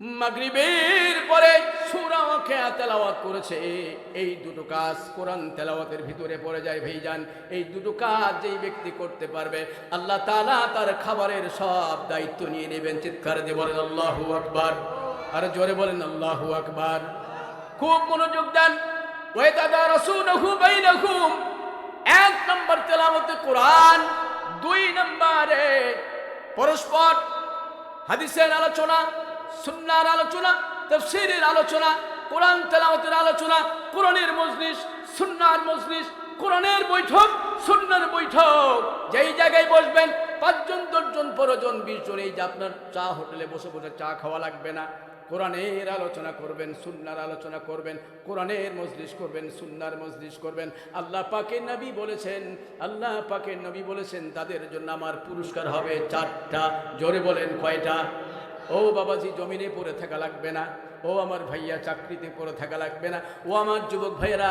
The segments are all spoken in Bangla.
মাগরিবের পরে সূরা ওয়াকিয়া তেলাওয়াত করেছে। এই দুটো কাজ কোরআন তেলাওয়াতের ভিতরে পড়ে যায় ভাইজান। এই দুটো কাজ যেই ব্যক্তি করতে পারবে, আল্লাহ তাআলা তার খাবারের সব দায়িত্ব নিয়ে নেবেন। চিৎকার দিয়ে বলেন, আল্লাহু আকবার। আর জোরে বলেন, আল্লাহু আকবার। খুব মনোযোগ দেন। এক নম্বর তেলাওয়াতে কোরআন, দুই নম্বরে পরস্পর হাদিসের আলোচনা সুন্নার আলোচনা, তফসিরের আলোচনা, কোরআন তেলাওয়াতের আলোচনা, কোরআনের মজলিস সুন্নার মজলিস, কোরআনের বৈঠক সুন্নার বৈঠক। যেই জায়গায় বসবেন, পাঁচজন, দশজন পরজন বিশ জন এই যে আপনার চা হোটেলে বসে বসে চা খাওয়া লাগবে না। কোরআনের আলোচনা করবেন সুন্নার আলোচনা করবেন, কোরআনের মজলিস করবেন সুন্নার মজলিস করবেন। আল্লাহ পাকে নবী বলেছেন, আল্লাহ পাকে নবী বলেছেন, তাদের জন্য আমার পুরস্কার হবে চারটা। জোরে বলেন কয়টা? ও বাবাজি, জমিনে পড়ে থাকা লাগবে না। ও আমার ভাইয়া, চাকরিতে পড়ে থাকা লাগবে না। ও আমার যুবক ভাইয়েরা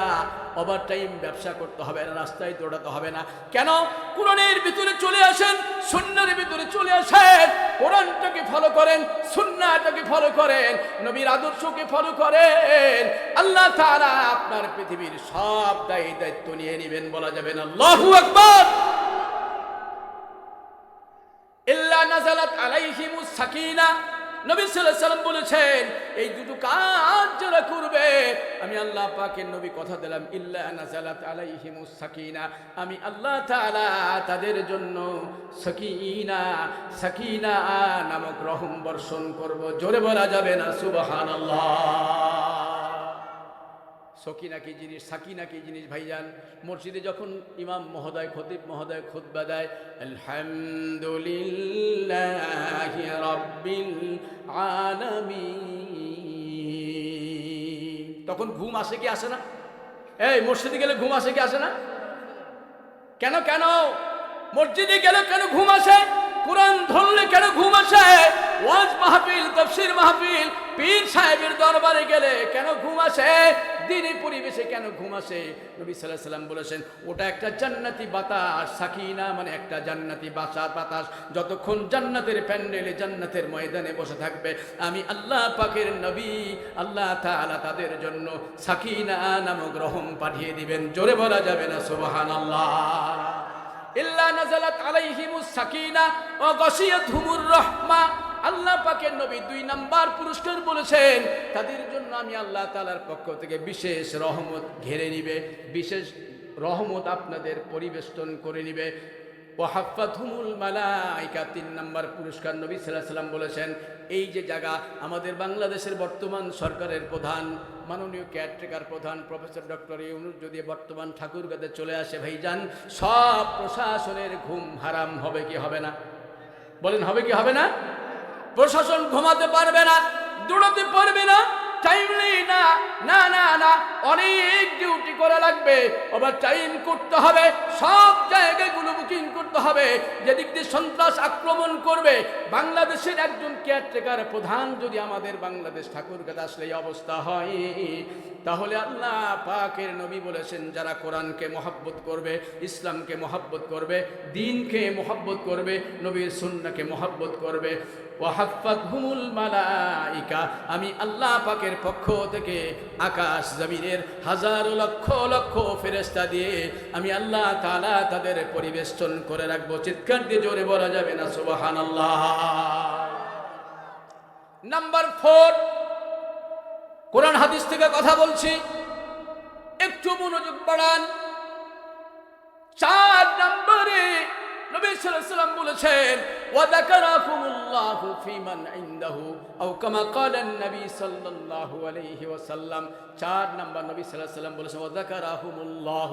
ওভার টাইম ব্যবসা করতে হবে না, রাস্তায় দৌড়াতে হবে না। কেন? কোরআনের ভিতরে চলে আসেন সুন্নার ভিতরে চলে আসেন। কোরআনটাকে ফলো করেন সুন্নাটাকে ফলো করেন, নবীর আদর্শকে ফলো করেন। আল্লাহ তারা আপনার পৃথিবীর সব দায়ী দায়িত্ব নিয়ে নেবেন বলা যাবে না। আল্লাহু আকবার! নাজালাত সাকিনা। নবী বলেছেন, এই দুটো কাজ যারা করবে, আমি আল্লাহ পাকের নবী কথা দিলাম, ইল্লা নাজালাত আলাইহিমুস সাকিনা। আমি আল্লাহ তাআলা তাদের জন্য সাকিনা সাকিনা নামক রহম বর্ষণ করব। জোরে বলা যাবে না, সুবহানাল্লাহ। সকিনা কি জিনিস, সাকিনা কি জিনিস ভাইজান? মসজিদে যখন ইমাম মহোদয়, খতিব মহোদয় খুতবা দেয়, আলহামদুলিল্লাহ তখন ঘুম আসে কি আসে না? এই, মসজিদে গেলে ঘুম আসে কি আসে না? কেন কেন? মসজিদে গেলে কেন ঘুম আসে? কোরআন ধরলে কেন ঘুম আসে? ওয়াজ মাহফিল, তফসির মাহফিল, পীর সাহেবের দরবারে গেলে কেন ঘুম আসে? দিনী পরিবেশে কেন ঘুম আসে? নবী সাল্লাহ সাল্লাম বলেছেন, ওটা একটা জান্নাতি বাতাস, সাকিনা মানে একটা জান্নাতি বাসা, বাতাস। যতক্ষণ জান্নাতের প্যান্ডেলে জান্নাতের ময়দানে বসে থাকবে, আমি আল্লাহ পাকের নবী, আল্লাহ তাআলা তাদের জন্য সাকিনা নামক রহম পাঠিয়ে দিবেন। জোরে বলা যাবে না, সুবহানাল্লাহ। ইল্লা নাজালাত আলাইহিমুস সাকিনা। ওয়া গাশিয়াতহুমুর রাহমা। আল্লাহ পাকের নবী দুই নাম্বার পুরস্কার বলেছেন। তাদের জন্য আমি আল্লাহ তালার পক্ষ থেকে বিশেষ রহমত ঘেরে নিবে, বিশেষ রহমত আপনাদের পরিবেষ্টন করে নিবে। ওয়াহাফাতহুমুল মালাইকা তিন নাম্বার পুরস্কার নবী আলাইহি সাল্লাম বলেছেন, এই যে জায়গা আমাদের বাংলাদেশের বর্তমান সরকারের প্রধান, মাননীয় কেয়ারটেকার প্রধান প্রফেসর ডক্টর ইউনুস যদি বর্তমান ঠাকুরগাতে চলে আসে, ভাইজান, সব প্রশাসনের ঘুম হারাম হবে কি হবে না? বলেন, হবে কি হবে না? প্রশাসন ঘুমাতে পারবে না, দৌড়াতে পারবে না টাইম নেই না না না না। অনেক ডিউটি করা লাগবে। টাইম করতে হবে। সব হবে। যেদিক দিয়ে সন্ত্রাস আক্রমণ করবে। বাংলাদেশের একজন কেয়ারটেকার প্রধান যদি আমাদের বাংলাদেশ ঠাকুরগাতে আসলে এই অবস্থা হয়। তাহলে আল্লাহ পাকের নবী বলেছেন, যারা কোরআনকে মহাব্বত করবে, ইসলামকে মহাব্বত করবে, দিনকে মহাব্বত করবে, নবীর সুন্নাকে মহাব্বত করবে। ওয়াহাফাতহুমুল মালাইকা, আমি আল্লাহ পাকের পক্ষ থেকে আকাশ জমিনের হাজার লক্ষ লক্ষ ফেরেস্তা দিয়ে আমি আল্লাহ তালা তাদের পরিবেষ্টন করে রাখব। চিৎকার দিয়ে জোরে বলা যাবে না সুবাহান আল্লাহ নাম্বার ফোর কোরআন হাদিস থেকে কথা বলছি। একটু মনোযোগ বাড়ান। চার নম্বরে নবী সাল্লাম বলেছেন وذكركم الله في من عنده او كما قال النبي صلى الله عليه وسلم চার নাম্বার নবী সাল্লাল্লাহু আলাইহি সাল্লাম বলেছেন ওয়াযাকারাহুমুল্লাহ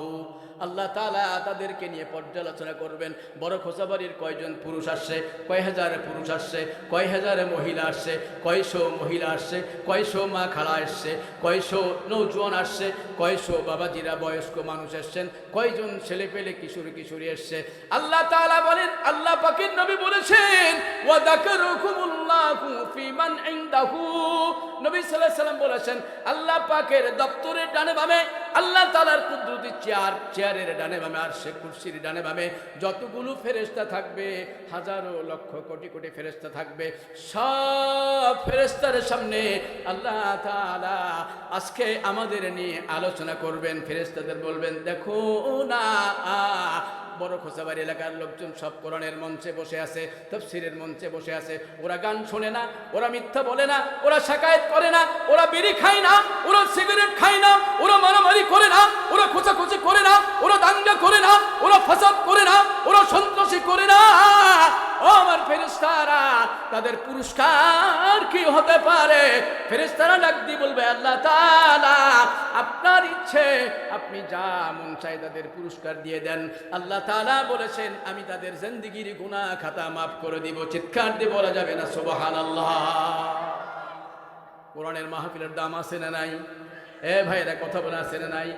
আল্লাহ তাআলা তাদেরকে নিয়ে পর্যালোচনা করবেন বড় খোসাবাড়ির কয়জন পুরুষ আসছে কয় হাজার পুরুষ আসছে কয় হাজার মহিলা আসছে কয়শো মহিলা আসছে কয়শো মা খাড়া আসছে কয়শো নৌজোয়ান আসছে কয়শো বাবাজিরা বয়স্ক মানুষ এসছেন কয়জন ছেলে পেলে কিশোর কিশোরী এসছে আল্লাহ তাআলা বলেন আল্লাহ পাকের নবী বলেছেন আল্লাহ দপ্তরের ডানে আল্লাহ তালার চেয়ার, চেয়ারের ডানে আর সে ডানে যতগুলো ফেরেস্তা থাকবে, হাজারো লক্ষ কোটি কোটি ফেরেস্তা থাকবে। সব ফেরেস্তার সামনে আল্লাহ তাআলা আজকে আমাদের নিয়ে আলোচনা করবেন ফেরেস্তাদের বলবেন, দেখো না বড় খোসাবাড়ি এলাকার লোকজন সব কোরআনের মঞ্চে বসে আছে, তফসিরের মঞ্চে বসে আছে। ওরা গান শোনে না, ওরা মিথ্যা বলে না, ওরা শাকায়ত করে না, ওরা বিড়ি খায় না, ওরা সিগারেট খায় না, ওরা মারামারি করে না আল্লাহ তাআলা আপনার ইচ্ছে, আপনি যা মন চাই তাদের পুরস্কার দিয়ে দেন। আল্লাহ তালা বলেছেন, আমি তাদের জিন্দিগির গুনাহ খাতা মাফ করে দিব, চিৎকার দিয়ে বলা যাবে না, সুবহানাল্লাহ। কোরআনের মাহফিলের দাম আছে না নাই? এ ভাইরা কথা বলে আছে না নাই?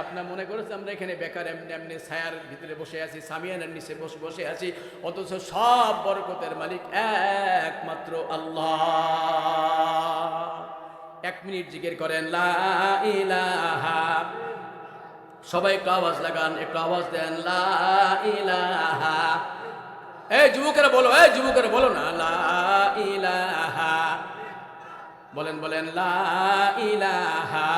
আপনার মনে করেছে আমরা এখানে বেকার, এমনি এমনি ছায়ার ভিতরে বসে আছি, সামিয়ানের নিচে বসে বসে আছি, অথচ সব বরকতের মালিক একমাত্র আল্লাহ। এক মিনিট জিজ্ঞের করেন, লা সবাই একটু আওয়াজ লাগান, একটু আওয়াজ দেন, লা এই যুবকেরা বলো, এই যুবকেরা বলো না, লা বলেন বলেন, লা ইলাহা